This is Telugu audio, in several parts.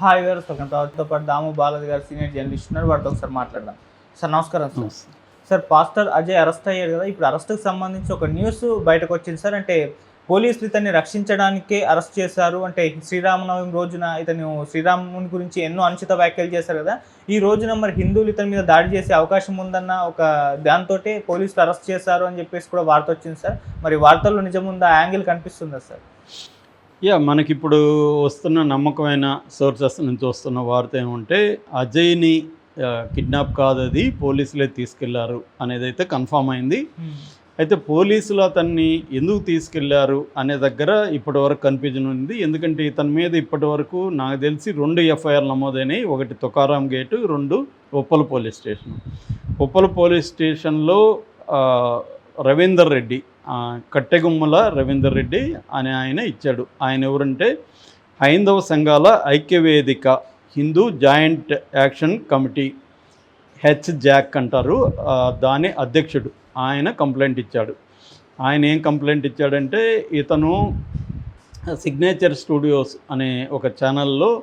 హాయ్ గారు వాళ్ళతో పాటు దాము బాలాజీ గారు సీనియర్ జర్నలిస్ట్ ఉన్నారు. వారితో ఒకసారి మాట్లాడదాం. సార్ నమస్కారం sir. Sir pastor Ajay arrest అయ్యారు కదా. ఇప్పుడు అరెస్ట్కి సంబంధించి ఒక న్యూస్ బయటకు వచ్చింది సార్. అంటే పోలీసులు ఇతన్ని రక్షించడానికే అరెస్ట్ చేశారు. అంటే శ్రీరామనవమి రోజున ఇతను శ్రీరాముని గురించి ఎన్నో అనుచిత వ్యాఖ్యలు చేశారు కదా. ఈ రోజున మరి హిందువులు ఇతని మీద దాడి చేసే అవకాశం ఉందన్న ఒక దాంతో పోలీసులు అరెస్ట్ చేశారు అని చెప్పేసి కూడా వార్త వచ్చింది సార్. మరి వార్తల్లో నిజముందా? యాంగిల్ కనిపిస్తుందా సార్? యా మనకిప్పుడు వస్తున్న నమ్మకమైన సోర్సెస్ నుంచి వస్తున్న వార్త ఏమంటే అజయ్ని కిడ్నాప్ కాదు అది పోలీసులే తీసుకెళ్ళారు అనేది అయితే కన్ఫామ్ అయింది. అయితే పోలీసులు అతన్ని ఎందుకు తీసుకెళ్ళారు అనే దగ్గర ఇప్పటి వరకు కన్ఫ్యూజన్ ఉంది. ఎందుకంటే ఇతని మీద ఇప్పటి వరకు నాకు తెలిసి రెండు ఎఫ్ఐఆర్ నమోదైనాయి. ఒకటి తుకారాం గేటు రెండు Uppala police station. Uppala police స్టేషన్లో రవీందర్ రెడ్డి కట్టెగుమ్మల రవీందర్ రెడ్డి అనే ఆయన ఇచ్చాడు. ఆయన ఎవరంటే హైందవ సంఘాల ఐక్యవేదిక Hindu joint action committee H JAC అంటారు. దాని అధ్యక్షుడు. ఆయన కంప్లైంట్ ఇచ్చాడు. ఆయన ఏం కంప్లైంట్ ఇచ్చాడంటే ఇతను సిగ్నేచర్ స్టూడియోస్ అనే ఒక ఛానల్లో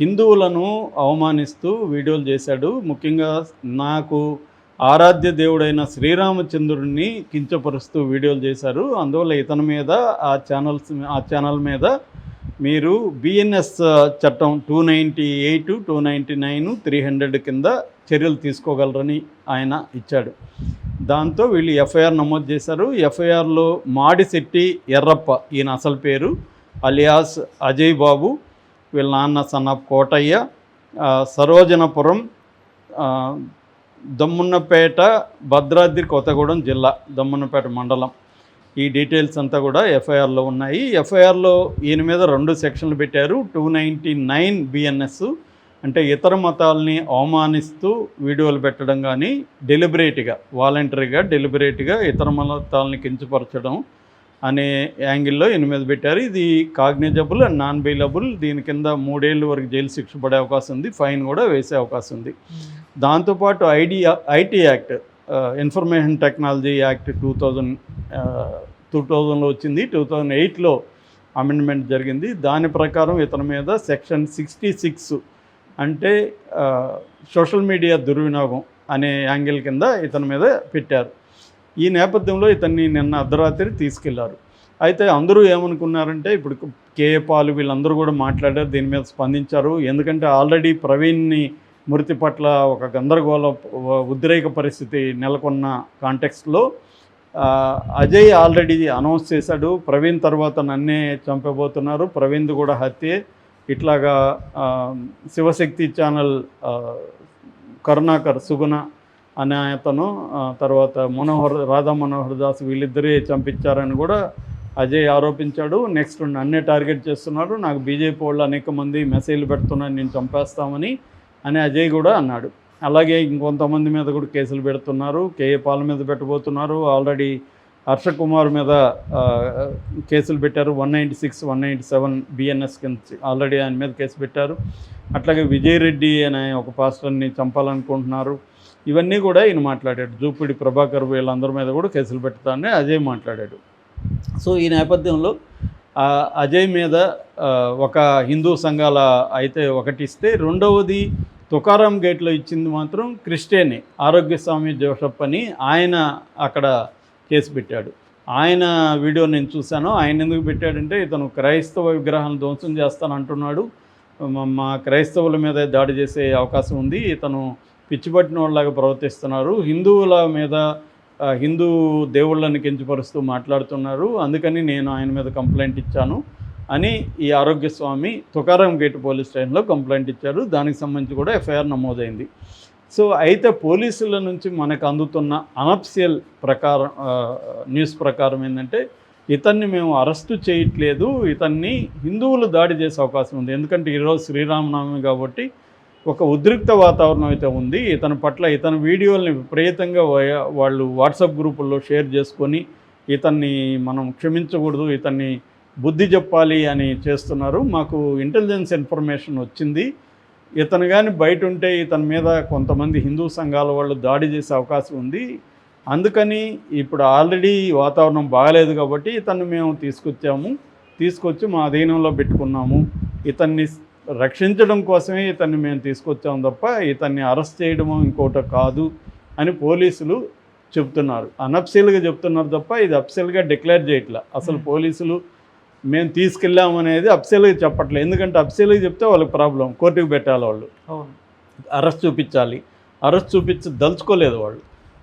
హిందువులను అవమానిస్తూ వీడియోలు చేశాడు. ముఖ్యంగా నాకు ఆరాధ్య దేవుడైన శ్రీరామచంద్రుడిని కించపరుస్తూ వీడియోలు చేశారు. అందువల్ల ఇతని మీద ఆ ఛానల్స్ ఆ ఛానల్ మీద మీరు బిఎన్ఎస్ చట్టం two ninety eight two ninety nine three hundred కింద చర్యలు తీసుకోగలరని ఆయన ఇచ్చాడు. దాంతో వీళ్ళు ఎఫ్ఐఆర్ నమోదు చేశారు. ఎఫ్ఐఆర్లో మాడిశెట్టి ఎర్రప్ప ఈయన అసలు పేరు అలియాస్ అజయ్ బాబు వీళ్ళ నాన్న సన్నప్ కోటయ్య సరోజనపురం దమ్మున్నపేట భద్రాద్రి కొత్తగూడెం జిల్లా దమ్మున్నపేట మండలం. ఈ డీటెయిల్స్ అంతా కూడా ఎఫ్ఐఆర్లో ఉన్నాయి. ఎఫ్ఐఆర్లో ఈయన మీద రెండు సెక్షన్లు పెట్టారు. టూ నైంటీ నైన్ బిఎన్ఎస్ అంటే ఇతర మతాలని అవమానిస్తూ వీడియోలు పెట్టడం కానీ డెలిబరేట్గా వాలంటరీగా డెలిబరేట్గా ఇతర మతాలని కించపరచడం అనే యాంగిల్లో ఈయన మీద పెట్టారు. ఇది కాగ్నిజబుల్ అండ్ నాన్ బెయిలబుల్ దీని కింద మూడేళ్ళ వరకు జైలు శిక్ష పడే అవకాశం ఉంది. ఫైన్ కూడా వేసే అవకాశం ఉంది. దాంతోపాటు ID IT act information technology act two thousand two థౌజండ్లో వచ్చింది. టూ థౌజండ్ ఎయిట్లో అమెండ్మెంట్ జరిగింది. దాని ప్రకారం ఇతని మీద సెక్షన్ సిక్స్టీ సిక్స్ అంటే సోషల్ మీడియా దుర్వినియోగం అనే యాంగిల్ కింద ఇతని మీద పెట్టారు. ఈ నేపథ్యంలో ఇతన్ని నిన్న అర్ధరాత్రి తీసుకెళ్ళారు. అయితే అందరూ ఏమనుకున్నారంటే ఇప్పుడు కేఏ పాలు వీళ్ళందరూ కూడా మాట్లాడారు దీని మీద స్పందించారు. ఎందుకంటే ఆల్రెడీ ప్రవీణ్ని మృతి పట్ల ఒక గందరగోళ ఉద్రేక పరిస్థితి నెలకొన్న కాంటెక్స్ట్లో అజయ్ ఆల్రెడీ అనౌన్స్ చేశాడు. ప్రవీణ్ తర్వాత నన్నే చంపబోతున్నారు. ప్రవీణ్ కూడా హత్యే. ఇట్లాగా శివశక్తి ఛానల్ కరుణాకర్ సుగుణ అనే అతను తర్వాత మనోహర్ రాధా మనోహర్ దాస్ వీళ్ళిద్దరే చంపించారని కూడా అజయ్ ఆరోపించాడు. నెక్స్ట్ నన్నే టార్గెట్ చేస్తున్నారు. నాకు బీజేపీ వాళ్ళు అనేక మంది మెసేజ్లు పెడుతున్నారు నేను చంపేస్తామని. అని అజయ్ కూడా అన్నాడు. అలాగే ఇంకొంతమంది మీద కూడా కేసులు పెడుతున్నారు. కేఏ పాల్ మీద పెట్టబోతున్నారు. ఆల్రెడీ హర్ష కుమార్ మీద కేసులు పెట్టారు. One ninety six one ninety seven BNS కింద ఆల్రెడీ ఆయన మీద కేసు పెట్టారు. అట్లాగే విజయ్ రెడ్డి అనే ఒక పాస్టర్ని చంపాలనుకుంటున్నారు. ఇవన్నీ కూడా ఈయన మాట్లాడాడు. జూపిడి ప్రభాకర్ వీళ్ళందరి మీద కూడా కేసులు పెడతానని అజయ్ మాట్లాడాడు. సో ఈ నేపథ్యంలో ఆ, అజయ్ మీద ఒక హిందూ సంఘాల అయితే ఒకటి ఇస్తే రెండవది తుకారాం గేట్లో ఇచ్చింది మాత్రం క్రిస్టియనే ఆరోగ్యస్వామి జోషప్ అని ఆయన అక్కడ కేసు పెట్టాడు. ఆయన వీడియో నేను చూశాను. ఆయన ఎందుకు పెట్టాడంటే ఇతను క్రైస్తవ విగ్రహాలను ధ్వంసం చేస్తాను అంటున్నాడు. మా- క్రైస్తవుల మీద దాడి చేసే అవకాశం ఉంది. ఇతను పిచ్చిపట్టిన వాళ్ళలాగా ప్రవర్తిస్తున్నారు. హిందువుల మీద హిందూ దేవుళ్ళని కించపరుస్తూ మాట్లాడుతున్నారు. అందుకని నేను ఆయన మీద కంప్లైంట్ ఇచ్చాను. అని ఈ ఆరోగ్యస్వామి తుకారం తుకారాం గేట్ పోలీస్ స్టేషన్లో కంప్లైంట్ ఇచ్చారు. దానికి సంబంధించి కూడా ఎఫ్ఐఆర్ నమోదైంది. సో అయితే పోలీసుల నుంచి మనకు అందుతున్న అనప్సియల్ ప్రకారం న్యూస్ ప్రకారం ఏంటంటే ఇతన్ని మేము అరెస్టు చేయట్లేదు. ఇతన్ని హిందువులు దాడి చేసే అవకాశం ఉంది. ఎందుకంటే ఈరోజు శ్రీరామనవమి కాబట్టి ఒక ఉద్రిక్త వాతావరణం అయితే ఉంది. ఇతని పట్ల ఇతని వీడియోల్ని విపరీతంగా వాళ్ళు వాట్సాప్ గ్రూపుల్లో షేర్ చేసుకొని ఇతన్ని మనం క్షమించకూడదు. ఇతన్ని బుద్ధి చెప్పాలి అని చేస్తున్నారు. మాకు ఇంటెలిజెన్స్ ఇన్ఫర్మేషన్ వచ్చింది. ఇతను కానీ బయట ఉంటే ఇతని మీద కొంతమంది హిందూ సంఘాల వాళ్ళు దాడి చేసే అవకాశం ఉంది. అందుకని ఇప్పుడు ఆల్రెడీ వాతావరణం బాగాలేదు కాబట్టి ఇతన్ని మేము తీసుకొచ్చాము. తీసుకొచ్చి మా అధీనంలో పెట్టుకున్నాము. ఇతన్ని రక్షించడం కోసమే ఇతన్ని మేము తీసుకొచ్చాం తప్ప ఇతన్ని అరెస్ట్ చేయడము ఇంకోటి కాదు అని పోలీసులు చెప్తున్నారు. అనప్సీల్గా చెప్తున్నారు తప్ప ఇది అప్సెల్గా డిక్లేర్ చేయట్లా. అసలు. పోలీసులు మేము తీసుకెళ్ళాం అనేది అప్సెల్గా చెప్పట్లేదు. ఎందుకంటే అప్సెల్గా చెప్తే వాళ్ళకి ప్రాబ్లం కోర్టుకు పెట్టాలి వాళ్ళు. అరెస్ట్ చూపించాలి. అరెస్ట్ చూపించి దలుచుకోలేదు వాళ్ళు.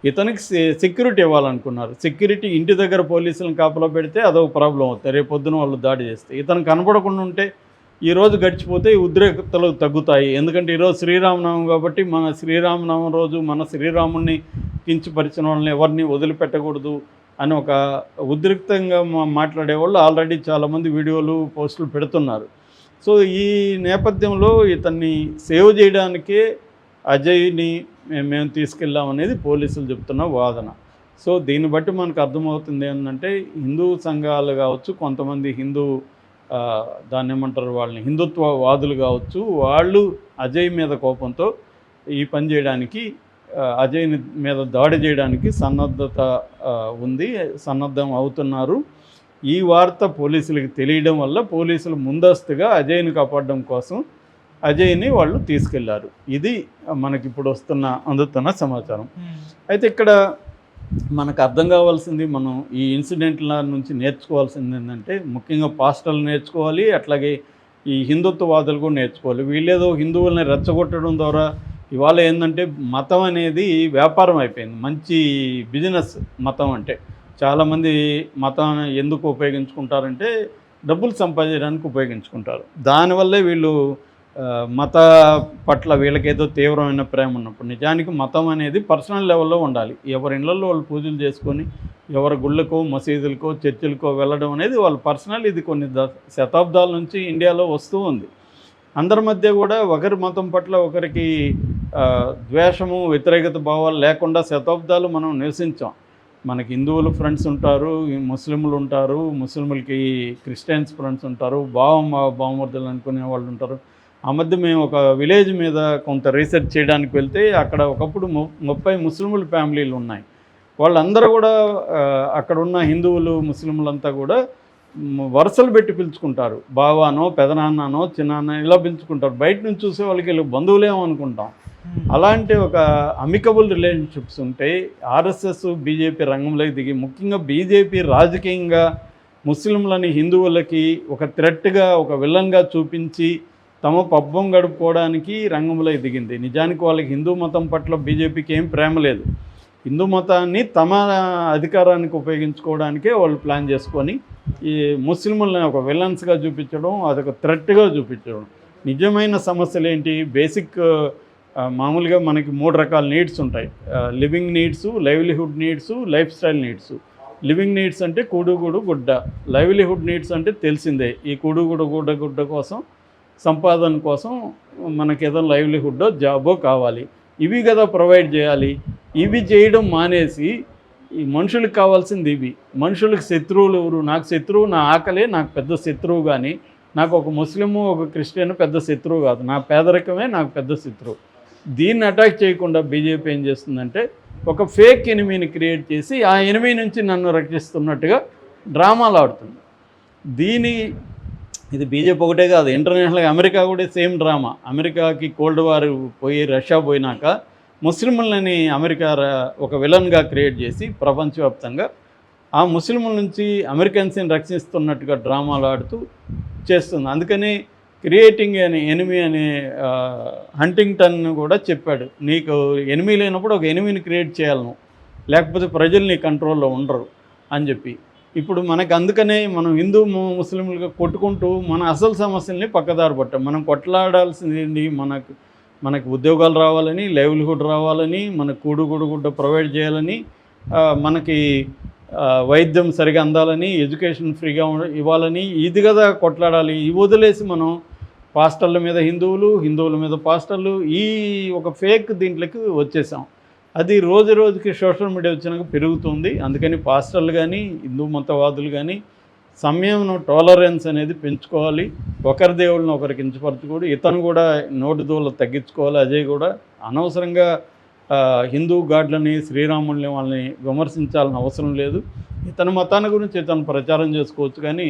ఇతనికి సెక్యూరిటీ ఇవ్వాలనుకున్నారు. సెక్యూరిటీ ఇంటి దగ్గర పోలీసులను కాపలా పెడితే అదొక ప్రాబ్లం అవుతుంది. రేపు పొద్దున వాళ్ళు దాడి చేస్తే. ఇతను కనపడకుండా ఉంటే ఈ రోజు గడిచిపోతే ఉద్రేకతలు తగ్గుతాయి. ఎందుకంటే ఈరోజు శ్రీరామనవమి కాబట్టి మన శ్రీరామనవమి రోజు మన శ్రీరాముడిని కించపరిచిన వాళ్ళని ఎవరిని వదిలిపెట్టకూడదు. అని ఒక ఉద్రిక్తంగా మా- మాట్లాడే వాళ్ళు ఆల్రెడీ చాలామంది వీడియోలు పోస్టులు పెడుతున్నారు. సో ఈ నేపథ్యంలో ఇతన్ని సేవ్ చేయడానికే అజయ్ని మే- మేము తీసుకెళ్ళాం అనేది పోలీసులు చెప్తున్న వాదన. సో దీన్ని బట్టి మనకు అర్థమవుతుంది ఏంటంటే హిందూ సంఘాలు కావచ్చు కొంతమంది హిందూ దాన్ని ఏమంటారు వాళ్ళని హిందుత్వ వాదులు కావచ్చు వాళ్ళు అజయ్ మీద కోపంతో ఈ పని చేయడానికి అజయ్ మీద దాడి చేయడానికి సన్నద్ధత ఉంది సన్నద్ధం అవుతున్నారు. ఈ వార్త పోలీసులకు తెలియడం వల్ల పోలీసులు ముందస్తుగా అజయ్ని కాపాడడం కోసం అజయ్ని వాళ్ళు తీసుకెళ్ళారు. ఇది మనకి ఇప్పుడు వస్తున్న అందుతున్న సమాచారం. అయితే ఇక్కడ మనకు అర్థం కావాల్సింది మనం ఈ ఇన్సిడెంట్ల నుంచి నేర్చుకోవాల్సింది ఏంటంటే ముఖ్యంగా పాస్టర్లు నేర్చుకోవాలి అట్లాగే ఈ హిందుత్వవాదులు కూడా నేర్చుకోవాలి. వీళ్ళేదో హిందువుల్ని రెచ్చగొట్టడం ద్వారా ఇవాళ ఏంటంటే మతం అనేది వ్యాపారం అయిపోయింది. మంచి బిజినెస్ మతం అంటే. చాలామంది మతం ఎందుకు ఉపయోగించుకుంటారంటే డబ్బులు సంపాదించడానికి ఉపయోగించుకుంటారు. దానివల్లే వీళ్ళు మత పట్ల వీళ్ళకేదో తీవ్రమైన ప్రేమ ఉన్నప్పుడు నిజానికి మతం అనేది పర్సనల్ లెవెల్లో ఉండాలి. ఎవరి ఇళ్ళల్లో వాళ్ళు పూజలు చేసుకొని ఎవరి గుళ్ళకో మసీదులకో చర్చిలకో వెళ్ళడం అనేది వాళ్ళ పర్సనల్ ఇది కొన్ని ద శతాబ్దాల నుంచి ఇండియాలో వస్తూ ఉంది. అందరి మధ్య కూడా ఒకరి మతం పట్ల ఒకరికి ద్వేషము వ్యతిరేకత భావాలు లేకుండా శతాబ్దాలు మనం నివసించాం. మనకి హిందువులు ఫ్రెండ్స్ ఉంటారు ముస్లింలు ఉంటారు ముస్లింలకి క్రిస్టియన్స్ ఫ్రెండ్స్ ఉంటారు భావం భావమూర్తులు అనుకునే వాళ్ళు ఉంటారు. ఆ మధ్య మేము ఒక విలేజ్ మీద కొంత రీసెర్చ్ చేయడానికి వెళ్తే అక్కడ ఒకప్పుడు ము- ముప్పై ముస్లింల ఫ్యామిలీలు ఉన్నాయి. వాళ్ళందరూ కూడా అక్కడ ఉన్న హిందువులు ముస్లింలంతా కూడా వరుసలు పెట్టి పిలుచుకుంటారు. బావానో పెదనాన్ననో చిన్నాన్న ఇలా పిలుచుకుంటారు. బయట నుంచి చూసే వాళ్ళకి వీళ్ళు బంధువులేమో అనుకుంటాం Hmm. అలాంటి ఒక అమికబుల్ రిలేషన్షిప్స్ ఉంటాయి. ఆర్ఎస్ఎస్ బీజేపీ రంగంలోకి దిగి ముఖ్యంగా బీజేపీ రాజకీయంగా ముస్లింలని హిందువులకి ఒక థ్రెట్గా ఒక విలన్గా చూపించి తమ పబ్బం గడుపుకోవడానికి రంగంలోకి దిగింది. నిజానికి వాళ్ళకి హిందూ మతం పట్ల బీజేపీకి ఏం ప్రేమ లేదు. హిందూ మతాన్ని తమ అధికారానికి ఉపయోగించుకోవడానికే వాళ్ళు ప్లాన్ చేసుకొని ఈ ముస్లింలని ఒక విలన్స్గా చూపించడం అదొక థ్రెట్గా చూపించడం. నిజమైన సమస్యలు ఏంటి? బేసిక్ మామూలుగా మనకి మూడు రకాల నీడ్స్ ఉంటాయి. Living needs livelihood needs life style needs. Living needs అంటే కూడుగూడు గుడ్డ. లైవ్లీహుడ్ నీడ్స్ అంటే తెలిసిందే. ఈ కూడుగూడు గుడ్డ గుడ్డ కోసం సంపాదన కోసం మనకి ఏదైనా లైవ్లీహుడ్డో జాబో కావాలి. ఇవి కదా ప్రొవైడ్ చేయాలి. ఇవి చేయడం మానేసి ఈ మనుషులకు కావాల్సింది ఇవి. మనుషులకు శత్రువులు ఎవరు? నాకు శత్రువు నా ఆకలే నాకు పెద్ద శత్రువు కానీ నాకు ఒక ముస్లిము ఒక క్రిస్టియన్ పెద్ద శత్రువు కాదు. నా పేదరికమే నాకు పెద్ద శత్రువు. దీన్ని అటాక్ చేయకుండా బీజేపీ ఏం చేస్తుందంటే ఒక ఫేక్ ఎనిమీని క్రియేట్ చేసి ఆ ఎనిమీ నుంచి నన్ను రక్షిస్తున్నట్టుగా డ్రామాలు ఆడుతుంది. దీని ఇది బీజేపీ ఒకటే కాదు ఇంటర్నేషనల్గా అమెరికా కూడా సేమ్ డ్రామా. అమెరికాకి కోల్డ్ వార్ పోయి రష్యా పోయినాక ముస్లింలని అమెరికా ఒక విలన్గా క్రియేట్ చేసి ప్రపంచవ్యాప్తంగా ఆ ముస్లింల నుంచి అమెరికన్స్ని రక్షిస్తున్నట్టుగా డ్రామాలు ఆడుతూ చేస్తుంది. అందుకని క్రియేటింగ్ అని ఎనిమి అనే హంటింగ్టన్ కూడా చెప్పాడు. నీకు ఎనిమి లేనప్పుడు ఒక ఎనిమిని క్రియేట్ చేయాలను లేకపోతే ప్రజలు నీ కంట్రోల్లో ఉండరు అని చెప్పి. ఇప్పుడు మనకు అందుకనే మనం హిందూ ముస్లింలుగా కొట్టుకుంటూ మన అసలు సమస్యల్ని పక్కదారి పట్టాం. మనం కొట్లాడాల్సింది ఏంటి మనకు మనకు ఉద్యోగాలు రావాలని లైవ్లీహుడ్ రావాలని మనకు కూడు గుడ్డ ప్రొవైడ్ చేయాలని మనకి వైద్యం సరిగా అందాలని ఎడ్యుకేషన్ ఫ్రీగా ఇవ్వాలని ఇది కదా కొట్లాడాలి ఇవి వదిలేసి మనం పాస్టర్ల మీద హిందువులు హిందువుల మీద పాస్టర్లు ఈ ఒక ఫేక్ దీంట్లోకి వచ్చేసాం. అది రోజు రోజుకి సోషల్ మీడియా వచ్చినాక పెరుగుతుంది. అందుకని పాస్టర్లు కానీ హిందూ మతవాదులు కానీ సమయం టాలరెన్స్ అనేది పెంచుకోవాలి. ఒకరి దేవుళ్ళని ఒకరికి కించపరచకూడదు ఇతను కూడా నోటి దూల తగ్గించుకోవాలి. అజయ్ కూడా అనవసరంగా హిందూ గాడ్లని శ్రీరాముల్ని వాళ్ళని విమర్శించాల్సిన అవసరం లేదు. ఇతని మతాన్ని గురించి ఇతను ప్రచారం చేసుకోవచ్చు కానీ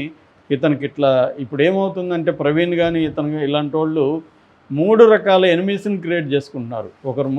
ఇతనికి ఇట్లా ఇప్పుడు ఏమవుతుందంటే ప్రవీణ్ కానీ ఇతను ఇలాంటి వాళ్ళు మూడు రకాల ఎనిమీస్ని క్రియేట్ చేసుకుంటున్నారు. ఒకరు